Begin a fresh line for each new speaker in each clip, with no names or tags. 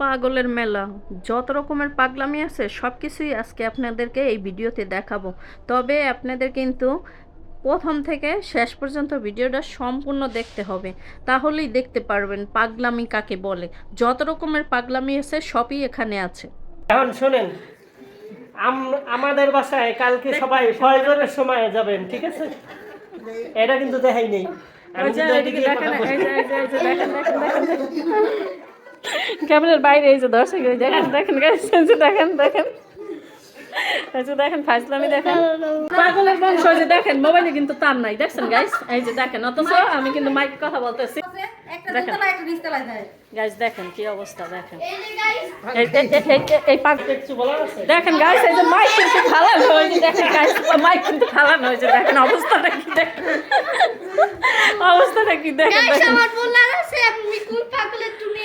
পাগলের মেলা। যত রকমের পাগলামি আছে সব কিছুই আজকে আপনাদেরকে এই ভিডিওতে দেখাবো। তবে আপনাদের কিন্তু প্রথম থেকে শেষ পর্যন্ত ভিডিওটা সম্পূর্ণ দেখতে হবে। তাহলেই দেখতে পারবেন পাগলামি কাকে বলে। যত রকমের পাগলামি আছে সবই এখানে আছে।
এখন শোনেন আমাদের বাসায় কালকে সবাই ফয়জরের সময় যাবেন ঠিক আছে? এটা কিন্তু দেখাই নেই। আমি কিন্তু এদিকে কথা বলছি।
ক্যামেরার বাইরে এই যে দর্শক দেখেন দেখেন দেখেন দেখেন। দেখেন ফাইজলামি দেখেন। পাগলের বংশ যে দেখেন মোবাইলে কিন্তু তার নাই দেখছেন গাইস এই যে দেখেন অথচ আমি কিন্তু মাইক কথা বলতেছি। দেখেন। গাইস দেখেন কি অবস্থা দেখেন।
এই
দেখেন গাইস এই যে মাইক কিন্তু ফালানো হয়েছে দেখেন গাইস মাইক কিন্তু ফালানো হয়েছে দেখেন অবস্থাটা কি দেখেন? অবস্থাটা কি দেখেন দেখেন
আমার বলার আছে আপনি কোন পাগলের তুমি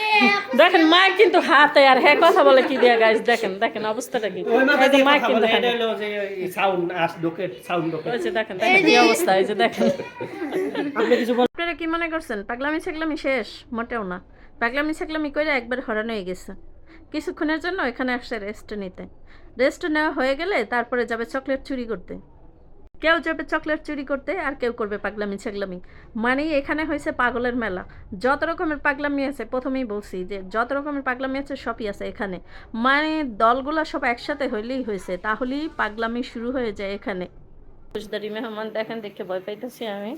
দেখেন মাইক কিন্তু হাতে আর হ্যাঁ কথা বলে কি দিয়া গাইস দেখেন দেখেন অবস্থাটা কি? কিন্তু
বলে,
হাতে।
এটা হলো যে সাউন্ড আস ডোকে সাউন্ড ডোকে
ওই যে দেখেন দেখেন কি অবস্থা এই যে দেখেন।
আপনি কিছু বল
আপনারা কি মনে করছেন পাগলামি ছাগলামি শেষ? মোটেও না। পাগলামি ছাগলামি করে একবার হরান হয়ে গেছে। কিছুক্ষণের জন্য এখানে আসছে রেস্ট নিতে। রেস্ট নেওয়া হয়ে গেলে তারপরে যাবে চকলেট চুরি করতে। কেউ যাবে চকলেট চুরি করতে আর কেউ করবে পাগলামি ছাগলামি। মানে এখানে হয়েছে পাগলের মেলা। যত রকমের পাগলামি আছে, প্রথমেই বলছি যে যত রকমের পাগলামি আছে, সবই আছে এখানে। মানে দলগুলো সব একসাথে হইলেই হয়েছে তাহলেই পাগলামি শুরু হয়ে যায় এখানে। ফৌজদারি মেহমান, দেখেন দেখে ভয় পাইতেছি আমি।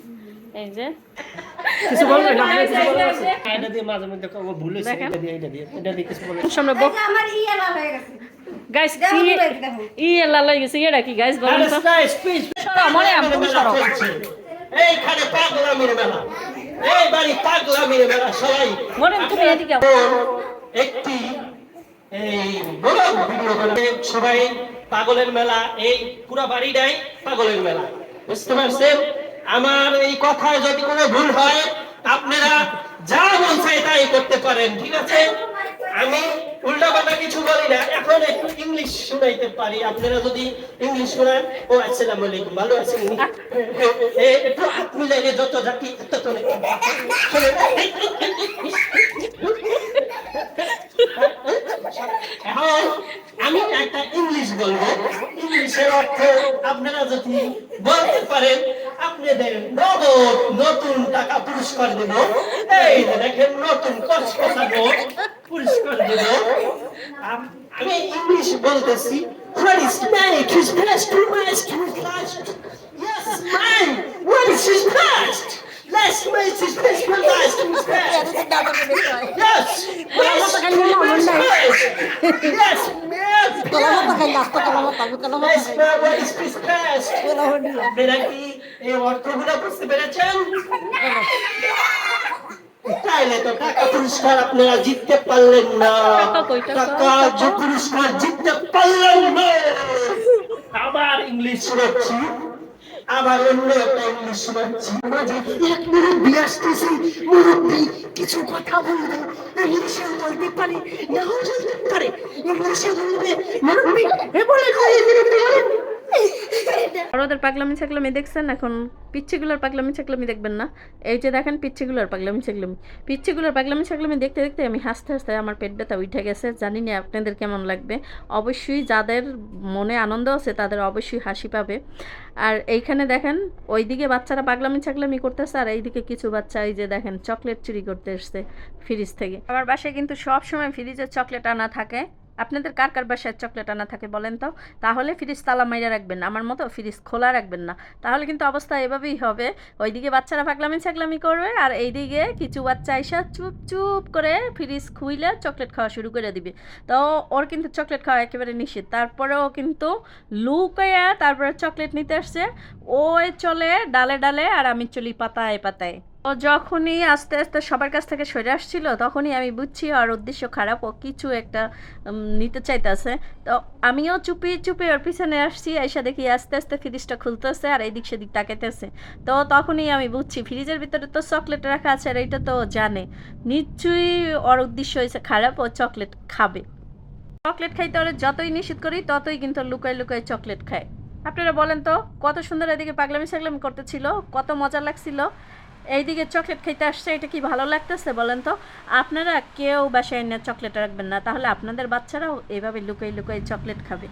এই যে
কিছু বলবেন আছে এটা দিয়ে মাঝে মধ্যে কখনো ভুল হয়েছে এটা দিয়ে এটা দিয়ে এটা দিয়ে কিছু
সামনে বক।
আমার ইয়া লাল হয়ে গেছে।
গাইস
দেখো
ই
তো
লাল হয়ে গেছে এটা কি গাইস বলেন তো।
স্পিচ
সরো, মনে আপনি সরো।
এইখানে পাগলামির মেলা এই বাড়ি পাগলামির মেলা সবাই।
মনে তুমি এদিকে
একটি এই ব্লগ ভিডিও করে সবাই পাগলের মেলা এই পুরো বাড়িটাই পাগলের মেলা। বুঝতে পারছেন? আমার এই কথায় যদি কোনো ভুল হয় আপনারা যা মন চাই তাই করতে পারেন, ঠিক আছে? আমি উল্টা পাল্টা কিছু বলি না, এখন একটু ইংলিশ শুনাইতে পারি। আপনারা যদি ইংলিশ শোনান, ও, আসসালামু আলাইকুম, ভালো আছেন? একটু হাত মিলাইলে যত জাতি, তত। এখন আমি একটা ইংলিশ বলব ইংলিশের অর্থ আপনারা যদি বলতে পারেন আপনাদের নগদ নতুন টাকা পুরস্কার দেব এই দেখেন নতুন কসকসা নোট পুরস্কার দেব আমি ইংলিশ বলতেছি What is mine? His best, too much, too last. Yes, mine. What is his best? Last month his best, one last his best. Yes. Yes. Yes. Yes. Yes, ma'am. What is his best? আপনারা কি এই অর্থগুলো বুঝতে পেরেছেন তাইলে তো টাকা পুরস্কার আপনারা জিততে পারলেন না
টাকা
যে পুরস্কার জিততে পারলেন না আবার ইংলিশ শোনাচ্ছি আবার অন্য একটা ইংলিশ মাঝে এক মুরব্বী আসতেছে। মুরব্বী কিছু কথা বলবে, ইংলিশে বলতে পারে নাও বলতে পারে ইংলিশে বলবে, মুরব্বী, এ বলে বলেন
ওদের পাগলামি ছাগলামি দেখছেন? এখন পিচ্ছিগুলোর পাগলামি ছাগলামি দেখবেন না। এই যে দেখেন পিচ্ছিগুলোর পাগলামি ছাগলামি। পিচ্ছিগুলোর পাগলামি ছাগলামি দেখতে দেখতে আমি হাসতে হাসতে আমার পেট ব্যথা উঠে গেছে। জানি না আপনাদের কেমন লাগবে। অবশ্যই যাদের মনে আনন্দ আছে তাদের অবশ্যই হাসি পাবে। আর এইখানে দেখেন, ওইদিকে বাচ্চারা পাগলামি ছাগলামি করতেছে আর এইদিকে কিছু বাচ্চা এই যে দেখেন চকলেট চুরি করতে এসছে ফ্রিজ থেকে। আমার বাসায় কিন্তু সব সময় ফ্রিজের চকলেট আনা থাকে। আপনাদের কার কার বাসায় চকলেট আনা থাকে বলেন তো? তাহলে ফ্রিজ তালা মাইরা রাখবেন, আমার মতো ফ্রিজ খোলা রাখবেন না। তাহলে কিন্তু অবস্থা এভাবেই হবে, ওইদিকে বাচ্চারা পাগলামি ছাগলামি করবে আর এইদিকে কিছু বাচ্চা আইসা চুপ চুপ করে ফ্রিজ খুইলে চকলেট খাওয়া শুরু করে দিবে। তো ওর কিন্তু চকলেট খাওয়া একেবারে নিষেধ। তারপরেও কিন্তু লুকাইয়া তারপরে চকলেট নিতে আসছে, ওই চলে ডালে ডালে আর আমি চলি পাতায় পাতায়। ও যখনই আস্তে আস্তে সবার কাছ থেকে সরে আসছিল, তখনই আমি বুঝছি আর উদ্দেশ্য খারাপ, ও কিছু একটা নিতে চাইতেছে। তো আমিও চুপি চুপি ওর পিছনে আসছি এসে দেখি আস্তে আস্তে ফ্রিজটা খুলতেছে আর এদিক সেদিক তাকাইতেছে। তো তখনই আমি বুঝছি, ফ্রিজের ভিতরে তো চকলেট রাখা আছে আর এইটা তো জানে। নিশ্চয়ই ওর উদ্দেশ্য হয়েছে খারাপ, ও চকলেট খাবে। চকলেট খাইতে হলে যতই নিষেধ করি, ততই কিন্তু লুকায় লুকায় চকলেট খায়। আপনারা বলেন তো, কত সুন্দর এদিকে পাগলামি সাগলামি করতেছিল, কত মজা লাগছিল। এইদিকে চকলেট খাইতে আসছে, এটা কি ভালো লাগতেছে বলেন তো? আপনারা কেউ বাসায় না চকলেট রাখবেন না, তাহলে আপনাদের বাচ্চারাও এইভাবে লুকাই লুকাই চকলেট খাবে।